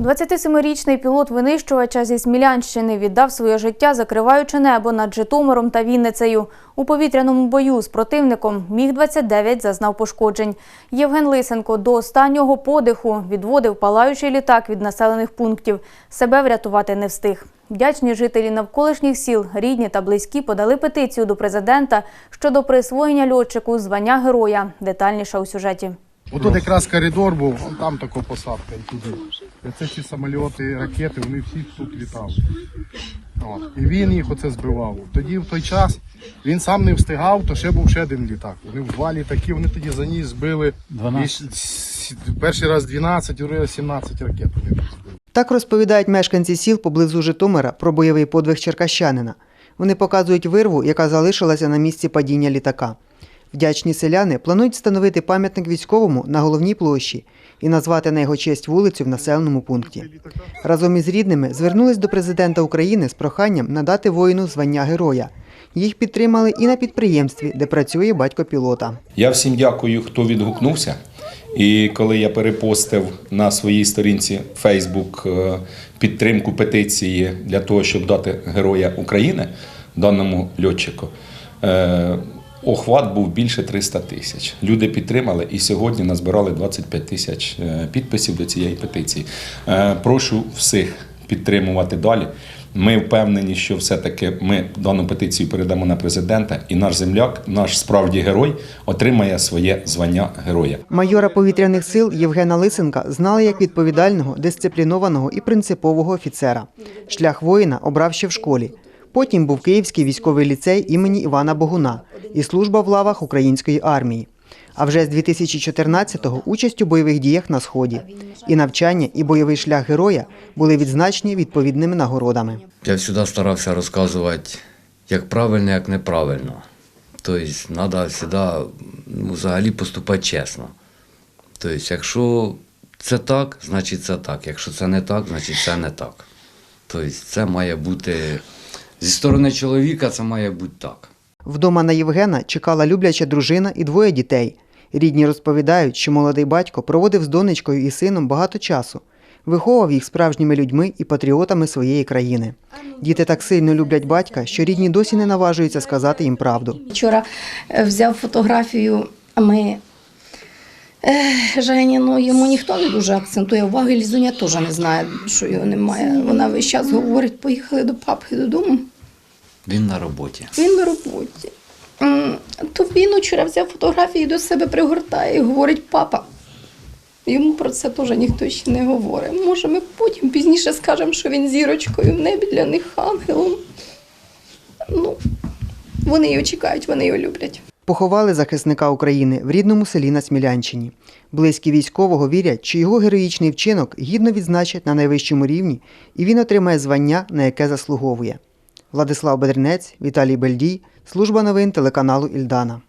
27-річний пілот винищувача зі Смілянщини віддав своє життя, закриваючи небо над Житомиром та Вінницею. У повітряному бою з противником Міг-29 зазнав пошкоджень. Євген Лисенко до останнього подиху відводив палаючий літак від населених пунктів. Себе врятувати не встиг. Вдячні жителі навколишніх сіл, рідні та близькі подали петицію до президента щодо присвоєння льотчику звання героя. Детальніше у сюжеті. Отут якраз коридор був, вон там така посадка і туди. І це ці самольоти, ракети, вони всі тут літали. От. І він їх оце збивав. Тоді в той час він сам не встигав, то ще був ще один літак. Вони в два літаки, вони тоді за ніч збили. 12. І перший раз 12, другий раз 17 ракет вони збили. Так розповідають мешканці сіл поблизу Житомира про бойовий подвиг черкащанина. Вони показують вирву, яка залишилася на місці падіння літака. Вдячні селяни планують встановити пам'ятник військовому на головній площі і назвати на його честь вулицю в населеному пункті. Разом із рідними звернулись до президента України з проханням надати воїну звання героя. Їх підтримали і на підприємстві, де працює батько пілота. Я всім дякую, хто відгукнувся. І коли я перепостив на своїй сторінці Facebook е, підтримку петиції для того, щоб дати Героя України даному льотчику, е, охват був більше 300 тисяч. Люди підтримали і сьогодні назбирали 25 тисяч е, підписів до цієї петиції. Е, Прошу всіх підтримувати далі. Ми впевнені, що все-таки ми дану петицію передамо на президента, і наш земляк, наш справді герой, отримає своє звання героя. Майора повітряних сил Євгена Лисенка знали як відповідального, дисциплінованого і принципового офіцера. Шлях воїна обрав ще в школі. Потім був Київський військовий ліцей імені Івана Богуна і служба в лавах української армії. А вже з 2014-го участь у бойових діях на сході. І навчання, і бойовий шлях героя були відзначені відповідними нагородами. Я завжди старався розказувати, як правильно, як неправильно. Тобто, треба завжди ну, взагалі поступати чесно. Тобто, якщо це так, значить це так. Якщо це не так, значить це не так. Тобто, це має бути зі сторони чоловіка, це має бути так. Вдома на Євгена чекала любляча дружина і двоє дітей. Рідні розповідають, що молодий батько проводив з донечкою і сином багато часу, виховував їх справжніми людьми і патріотами своєї країни. Діти так сильно люблять батька, що рідні досі не наважуються сказати їм правду. Вчора е, взяв фотографію, а ми е, Жені, ну йому ніхто не дуже акцентує увагу, Лізуня теж не знає, що його немає. Вона весь час говорить, поїхали до папи додому. Він на роботі. Він на роботі. То він вчора взяв фотографії до себе пригортає і говорить, папа. Йому про це теж ніхто ще не говорить. Може, ми потім пізніше скажемо, що він зірочкою в небі для них ангелом. Ну, вони його чекають, вони його люблять. Поховали захисника України в рідному селі на Смілянщині. Близькі військового вірять, що його героїчний вчинок гідно відзначать на найвищому рівні, і він отримає звання, на яке заслуговує. Владислав Бедренець, Віталій Бельдій, служба новин телеканалу Ільдана.